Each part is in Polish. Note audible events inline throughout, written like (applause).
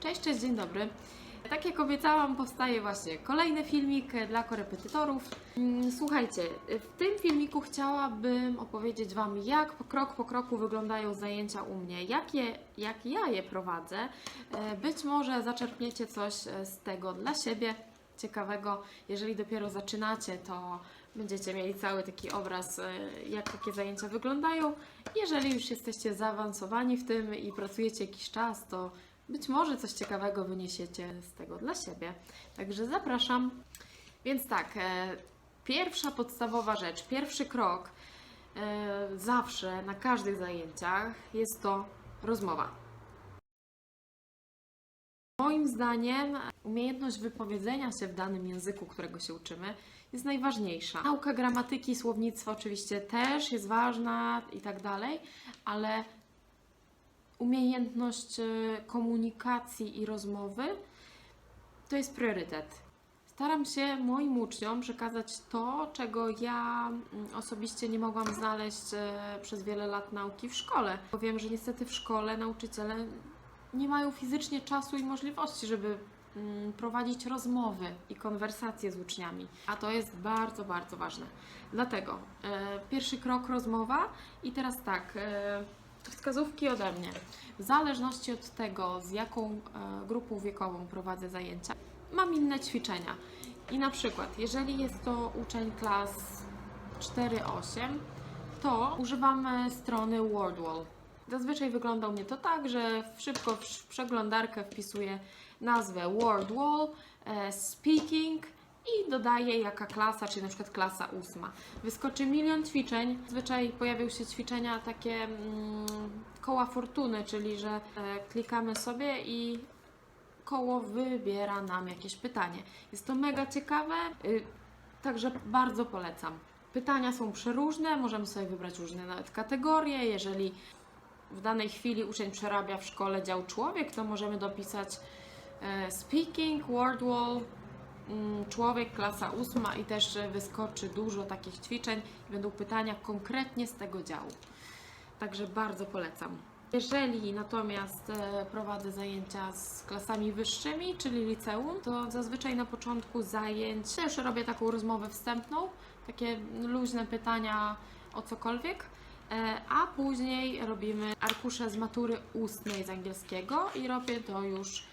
Cześć, cześć, dzień dobry. Tak jak obiecałam, powstaje właśnie kolejny filmik dla korepetytorów. Mm, Słuchajcie, w tym filmiku chciałabym opowiedzieć Wam, jak krok po kroku wyglądają zajęcia u mnie, jak, je, jak ja je prowadzę. E, Być może zaczerpniecie coś e, z tego dla siebie ciekawego. Jeżeli dopiero zaczynacie, to będziecie mieli cały taki obraz, e, jak takie zajęcia wyglądają. Jeżeli już jesteście zaawansowani w tym i pracujecie jakiś czas, to być może coś ciekawego wyniesiecie z tego dla siebie. Także zapraszam. Więc tak, e, pierwsza podstawowa rzecz, pierwszy krok e, zawsze na każdych zajęciach jest to rozmowa. Moim zdaniem umiejętność wypowiedzenia się w danym języku, którego się uczymy, jest najważniejsza. Nauka gramatyki, słownictwa oczywiście też jest ważna i tak dalej, ale umiejętność e, komunikacji i rozmowy to jest priorytet. Staram się moim uczniom przekazać to, czego ja mm, osobiście nie mogłam znaleźć e, przez wiele lat nauki w szkole. Bo wiem, że niestety w szkole nauczyciele nie mają fizycznie czasu i możliwości, żeby mm, prowadzić rozmowy i konwersacje z uczniami. A to jest bardzo, bardzo ważne. Dlatego e, pierwszy krok rozmowa i teraz tak, e, wskazówki ode mnie. W zależności od tego, z jaką e, grupą wiekową prowadzę zajęcia, mam inne ćwiczenia. I na przykład, jeżeli jest to uczeń klas 4-8, to używam e, strony WordWall. Zazwyczaj wygląda u mnie to tak, że szybko w przeglądarkę wpisuję nazwę WordWall, e, Speaking i dodaję jaka klasa, czyli na przykład klasa ósma. Wyskoczy milion ćwiczeń. Zazwyczaj pojawią się ćwiczenia takie mm, koła fortuny, czyli że e, klikamy sobie i koło wybiera nam jakieś pytanie. Jest to mega ciekawe, y, także bardzo polecam. Pytania są przeróżne, możemy sobie wybrać różne nawet kategorie. Jeżeli w danej chwili uczeń przerabia w szkole dział człowiek, to możemy dopisać e, speaking, word wall, człowiek, klasa ósma i też wyskoczy dużo takich ćwiczeń będą pytania konkretnie z tego działu. Także bardzo polecam. Jeżeli natomiast e, prowadzę zajęcia z klasami wyższymi, czyli liceum, to zazwyczaj na początku zajęć też robię taką rozmowę wstępną, takie luźne pytania o cokolwiek, e, a później robimy arkusze z matury ustnej z angielskiego i robię to już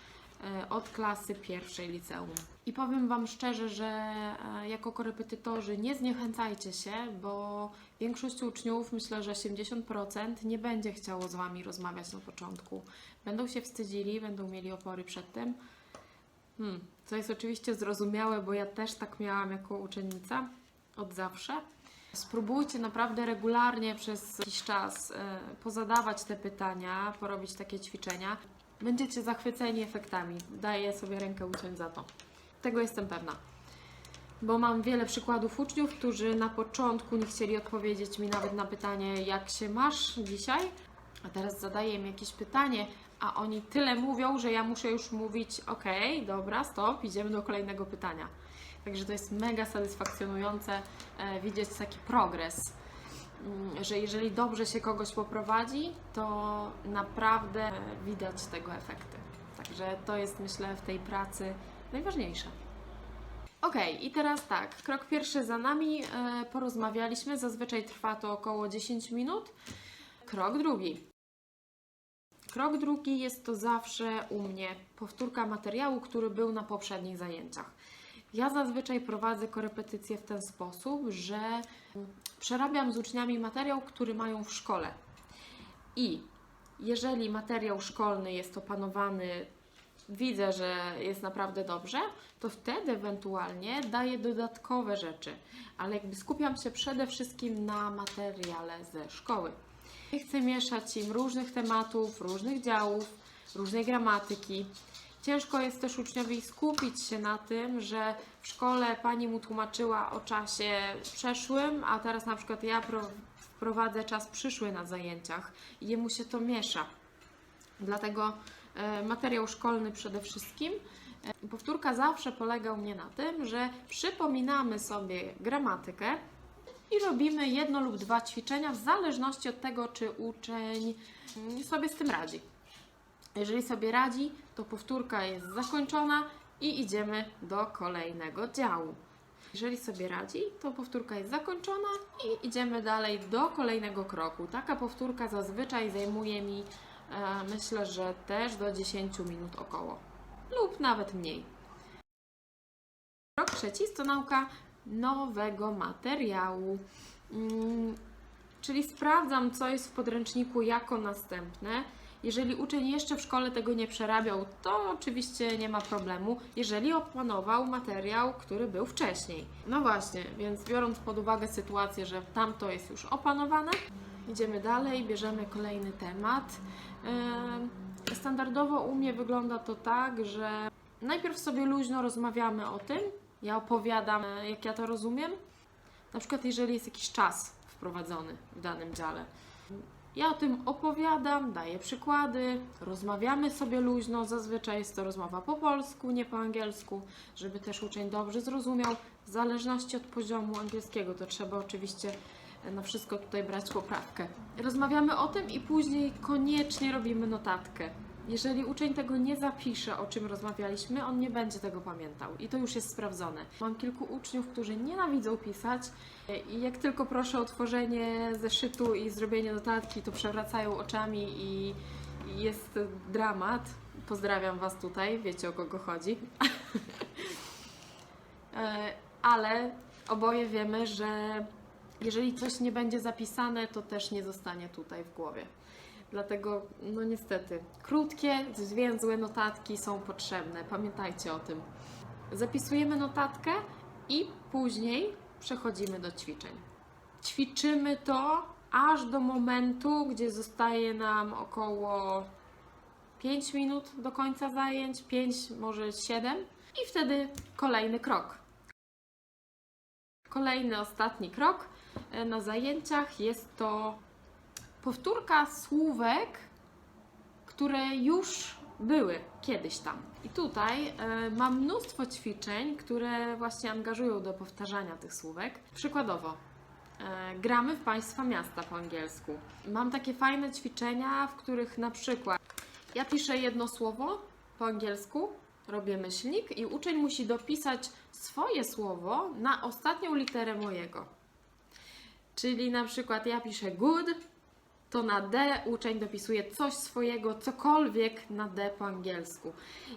od klasy pierwszej liceum. I powiem Wam szczerze, że e, jako korepetytorzy nie zniechęcajcie się, bo większość uczniów, myślę, że 80% nie będzie chciało z Wami rozmawiać na początku. Będą się wstydzili, będą mieli opory przed tym. Hmm, co jest oczywiście zrozumiałe, bo ja też tak miałam jako uczennica od zawsze. Spróbujcie naprawdę regularnie przez jakiś czas e, pozadawać te pytania, porobić takie ćwiczenia. Będziecie zachwyceni efektami. Daję sobie rękę uciąć za to. Tego jestem pewna. Bo mam wiele przykładów uczniów, którzy na początku nie chcieli odpowiedzieć mi nawet na pytanie, jak się masz dzisiaj, a teraz zadaję im jakieś pytanie, a oni tyle mówią, że ja muszę już mówić, ok, dobra, stop, idziemy do kolejnego pytania. Także to jest mega satysfakcjonujące e, widzieć taki progres, że jeżeli dobrze się kogoś poprowadzi, to naprawdę widać tego efekty. Także to jest, myślę, w tej pracy najważniejsze. Ok, i teraz tak, krok pierwszy za nami, e, porozmawialiśmy, zazwyczaj trwa to około 10 minut. Krok drugi. Krok drugi jest to zawsze u mnie powtórka materiału, który był na poprzednich zajęciach. Ja zazwyczaj prowadzę korepetycje w ten sposób, że przerabiam z uczniami materiał, który mają w szkole. I jeżeli materiał szkolny jest opanowany, widzę, że jest naprawdę dobrze, to wtedy ewentualnie daję dodatkowe rzeczy, ale jakby skupiam się przede wszystkim na materiale ze szkoły. Nie chcę mieszać im różnych tematów, różnych działów, różnej gramatyki. Ciężko jest też uczniowi skupić się na tym, że w szkole pani mu tłumaczyła o czasie przeszłym, a teraz na przykład ja pro- wprowadzę czas przyszły na zajęciach i jemu się to miesza. Dlatego e, materiał szkolny przede wszystkim. E, Powtórka zawsze polega u mnie na tym, że przypominamy sobie gramatykę i robimy jedno lub dwa ćwiczenia w zależności od tego, czy uczeń sobie z tym radzi. Jeżeli sobie radzi, to powtórka jest zakończona i idziemy do kolejnego działu. Jeżeli sobie radzi, to powtórka jest zakończona i idziemy dalej do kolejnego kroku. Taka powtórka zazwyczaj zajmuje mi, e, myślę, że też do 10 minut około, lub nawet mniej. Krok trzeci to nauka nowego materiału. Mm, Czyli sprawdzam, co jest w podręczniku jako następne. Jeżeli uczeń jeszcze w szkole tego nie przerabiał, to oczywiście nie ma problemu, jeżeli opanował materiał, który był wcześniej. No właśnie, więc biorąc pod uwagę sytuację, że tamto jest już opanowane, idziemy dalej, bierzemy kolejny temat. Em, Standardowo u mnie wygląda to tak, że najpierw sobie luźno rozmawiamy o tym, ja opowiadam, e, jak ja to rozumiem. Na przykład, jeżeli jest jakiś czas wprowadzony w danym dziale. Ja o tym opowiadam, daję przykłady, rozmawiamy sobie luźno. Zazwyczaj jest to rozmowa po polsku, nie po angielsku, żeby też uczeń dobrze zrozumiał. W zależności od poziomu angielskiego, to trzeba oczywiście na wszystko tutaj brać poprawkę. Rozmawiamy o tym i później koniecznie robimy notatkę. Jeżeli uczeń tego nie zapisze, o czym rozmawialiśmy, on nie będzie tego pamiętał i to już jest sprawdzone. Mam kilku uczniów, którzy nienawidzą pisać i jak tylko proszę o tworzenie zeszytu i zrobienie notatki, to przewracają oczami i jest dramat. Pozdrawiam Was tutaj, wiecie o kogo chodzi. (laughs) E, Ale oboje wiemy, że jeżeli coś nie będzie zapisane, to też nie zostanie tutaj w głowie. Dlatego, no niestety, krótkie, zwięzłe notatki są potrzebne. Pamiętajcie o tym. Zapisujemy notatkę i później przechodzimy do ćwiczeń. Ćwiczymy to aż do momentu, gdzie zostaje nam około 5 minut do końca zajęć, 5, może 7 i wtedy kolejny krok. Kolejny, ostatni krok e, na zajęciach jest to powtórka słówek, które już były kiedyś tam. I tutaj e, mam mnóstwo ćwiczeń, które właśnie angażują do powtarzania tych słówek. Przykładowo, e, gramy w państwa miasta po angielsku. Mam takie fajne ćwiczenia, w których na przykład ja piszę jedno słowo po angielsku, robię myślnik i uczeń musi dopisać swoje słowo na ostatnią literę mojego. Czyli na przykład ja piszę good, to na D uczeń dopisuje coś swojego, cokolwiek na D po angielsku.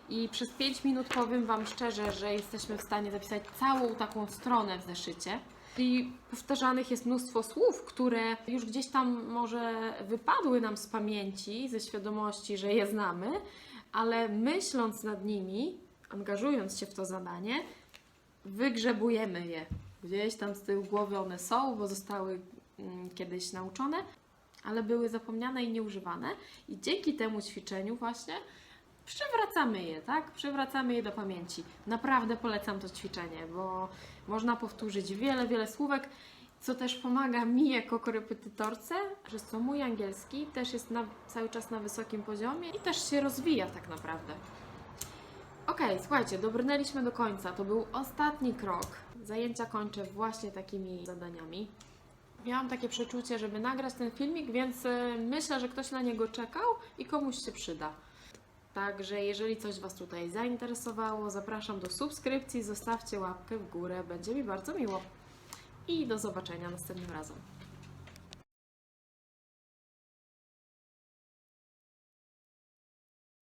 I przez 5 minut powiem Wam szczerze, że jesteśmy w stanie zapisać całą taką stronę w zeszycie. I powtarzanych jest mnóstwo słów, które już gdzieś tam może wypadły nam z pamięci, ze świadomości, że je znamy, ale myśląc nad nimi, angażując się w to zadanie, wygrzebujemy je. Gdzieś tam z tyłu głowy one są, bo zostały mm, kiedyś nauczone, ale były zapomniane i nieużywane. I dzięki temu ćwiczeniu właśnie przywracamy je, tak? Przywracamy je do pamięci. Naprawdę polecam to ćwiczenie, bo można powtórzyć wiele, wiele słówek, co też pomaga mi jako korepetytorce, że co mój angielski też jest na, cały czas na wysokim poziomie i też się rozwija tak naprawdę. Okej, słuchajcie, dobrnęliśmy do końca. To był ostatni krok. Zajęcia kończę właśnie takimi zadaniami. Miałam takie przeczucie, żeby nagrać ten filmik, więc e, myślę, że ktoś na niego czekał i komuś się przyda. Także jeżeli coś Was tutaj zainteresowało, zapraszam do subskrypcji, zostawcie łapkę w górę, będzie mi bardzo miło. I do zobaczenia następnym razem.